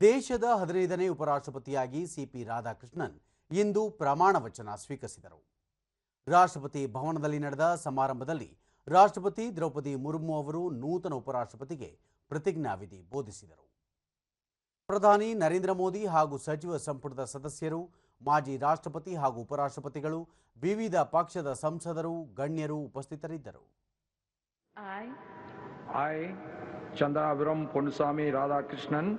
ದೇಶದ ಹದಿನೈದನೇ ಉಪರಾಷ್ಟ್ರಪತಿಯಾಗಿ ಸಿಪಿ ರಾಧಾಕೃಷ್ಣನ್ ಇಂದು ಪ್ರಮಾಣ ವಚನ ಸ್ವೀಕರಿಸಿದರು. ರಾಷ್ಟ್ರಪತಿ ಭವನದಲ್ಲಿ ನಡೆದ ಸಮಾರಂಭದಲ್ಲಿ ರಾಷ್ಟ್ರಪತಿ ದ್ರೌಪದಿ ಮುರ್ಮು ಅವರು ನೂತನ ಉಪರಾಷ್ಟ್ರಪತಿಗೆ ಪ್ರತಿಜ್ಞಾವಿಧಿ ಬೋಧಿಸಿದರು. ಪ್ರಧಾನಿ ನರೇಂದ್ರ ಮೋದಿ ಹಾಗೂ ಸಚಿವ ಸಂಪುಟದ ಸದಸ್ಯರು ಮಾಜಿ ರಾಷ್ಟ್ರಪತಿ ಹಾಗೂ ಉಪರಾಷ್ಟ್ರಪತಿಗಳು ವಿವಿಧ ಪಕ್ಷದ ಸಂಸದರು ಗಣ್ಯರು ಉಪಸ್ಥಿತರಿದ್ದರು. I I, Ponnuswamy Radhakrishnan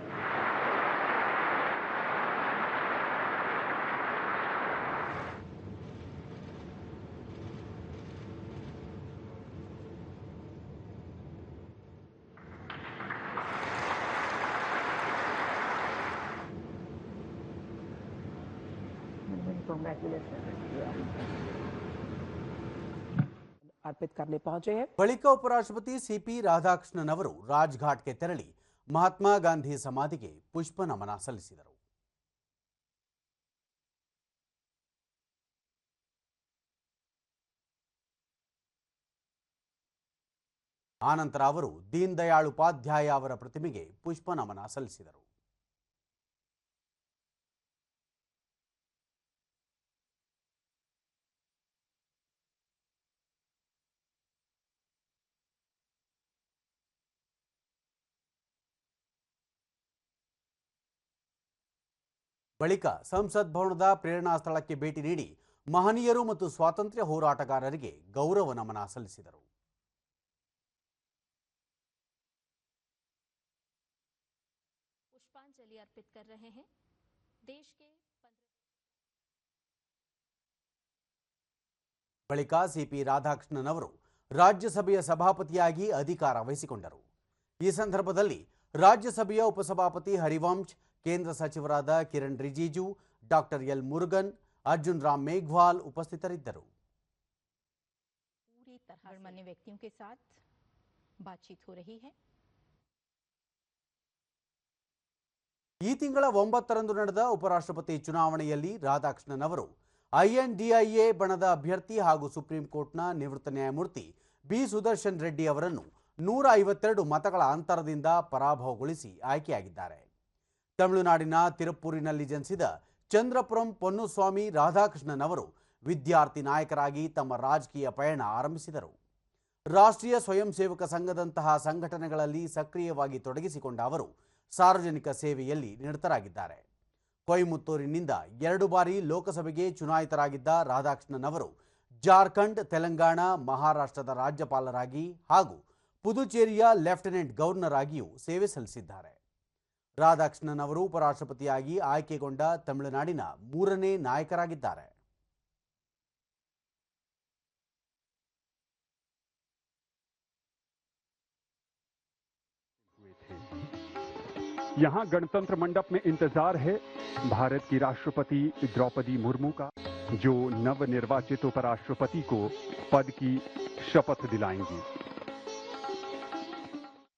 बढ़िक उपराष्ट्रपति सिपि राधाकृष्णन राजघाट के तेरि महात्मा गांधी समाधि के पुष्प नमन सल आनंदर दीनदयाल उपाध्याय प्रतिमे पुष्प नमन सलो ಬಳಿಕ ಸಂಸತ್ ಭವನದ ಪ್ರೇರಣಾ ಸ್ಥಳಕ್ಕೆ ಭೇಟಿ ನೀಡಿ ಮಹನೀಯರು ಮತ್ತು ಸ್ವಾತಂತ್ರ್ಯ ಹೋರಾಟಗಾರರಿಗೆ ಗೌರವ ನಮನ ಸಲ್ಲಿಸಿದರು पुष्पांजलि अर्पित कर रहे हैं देश के पंद्रह ಬಳಿಕ ಸಿಪಿ ರಾಧಾಕೃಷ್ಣನ್ ಅವರು ರಾಜ್ಯಸಭೆಯ ಸಭಾಪತಿಯಾಗಿ ಅಧಿಕಾರ ವಹಿಸಿಕೊಂಡರು ಈ ಸಂದರ್ಭದಲ್ಲಿ ರಾಜ್ಯಸಭೆಯ ಉಪಸಭಾಪತಿ ಹರಿವಂಶ್ ಕೇಂದ್ರ ಸಚಿವರಾದ ಕಿರಣ್ ರಿಜಿಜು ಡಾಕ್ಟರ್ ಎಲ್ ಮುರುಗನ್ ಅರ್ಜುನ್ ರಾಮ್ ಮೇಘ್ವಾಲ್ ಉಪಸ್ಥಿತರಿದ್ದರು. ಈ ತಿಂಗಳ ಒಂಬತ್ತರಂದು ನಡೆದ ಉಪರಾಷ್ಟ್ರಪತಿ ಚುನಾವಣೆಯಲ್ಲಿ ರಾಧಾಕೃಷ್ಣನ್ ಅವರು ಐಎನ್ಡಿಐಎ ಬಣದ ಅಭ್ಯರ್ಥಿ ಹಾಗೂ ಸುಪ್ರೀಂ ಕೋರ್ಟ್ನ ನಿವೃತ್ತ ನ್ಯಾಯಮೂರ್ತಿ ಬಿ ಸುದರ್ಶನ್ ರೆಡ್ಡಿ ಅವರನ್ನು ನೂರ ಐವತ್ತೆರಡು ಮತಗಳ ಅಂತರದಿಂದ ಪರಾಭವಗೊಳಿಸಿ ಆಯ್ಕೆಯಾಗಿದ್ದಾರೆ. ತಮಿಳುನಾಡಿನ ತಿರುಪೂರಿನಲ್ಲಿ ಜನಿಸಿದ ಚಂದ್ರಪುರಂ ಪೊನ್ನುಸ್ವಾಮಿ ರಾಧಾಕೃಷ್ಣನ್ ಅವರು ವಿದ್ಯಾರ್ಥಿ ನಾಯಕರಾಗಿ ತಮ್ಮ ರಾಜಕೀಯ ಪಯಣ ಆರಂಭಿಸಿದರು. ರಾಷ್ಟ್ರೀಯ ಸ್ವಯಂ ಸೇವಕ ಸಂಘದಂತಹ ಸಂಘಟನೆಗಳಲ್ಲಿ ಸಕ್ರಿಯವಾಗಿ ತೊಡಗಿಸಿಕೊಂಡ ಅವರು ಸಾರ್ವಜನಿಕ ಸೇವೆಯಲ್ಲಿ ನಿರತರಾಗಿದ್ದಾರೆ. ಕೊಯಮುತ್ತೂರಿನಿಂದ ಎರಡು ಬಾರಿ ಲೋಕಸಭೆಗೆ ಚುನಾಯಿತರಾಗಿದ್ದ ರಾಧಾಕೃಷ್ಣನ್ ಅವರು ಜಾರ್ಖಂಡ್, ತೆಲಂಗಾಣ, ಮಹಾರಾಷ್ಟ್ರದ ರಾಜ್ಯಪಾಲರಾಗಿ ಹಾಗೂ ಪುದುಚೇರಿಯ ಲೆಫ್ಟಿನೆಂಟ್ ಗವರ್ನರ್ ಆಗಿಯೂ ಸೇವೆ ಸಲ್ಲಿಸಿದ್ದಾರೆ ರಾಧಾಕೃಷ್ಣನ್ ಅವರು ಉಪರಾಷ್ಟ್ರಪತಿಯಾಗಿ ಆಯ್ಕೆಗೊಂಡ ತಮಿಳುನಾಡಿನ ಮೂರನೇ ನಾಯಕರಾಗಿದ್ದಾರೆ हुए थे यहाँ गणतंत्र मंडप में इंतजार है भारत की राष्ट्रपति द्रौपदी मुर्मू का जो नवनिर्वाचित उपराष्ट्रपति को पद की शपथ दिलाएंगी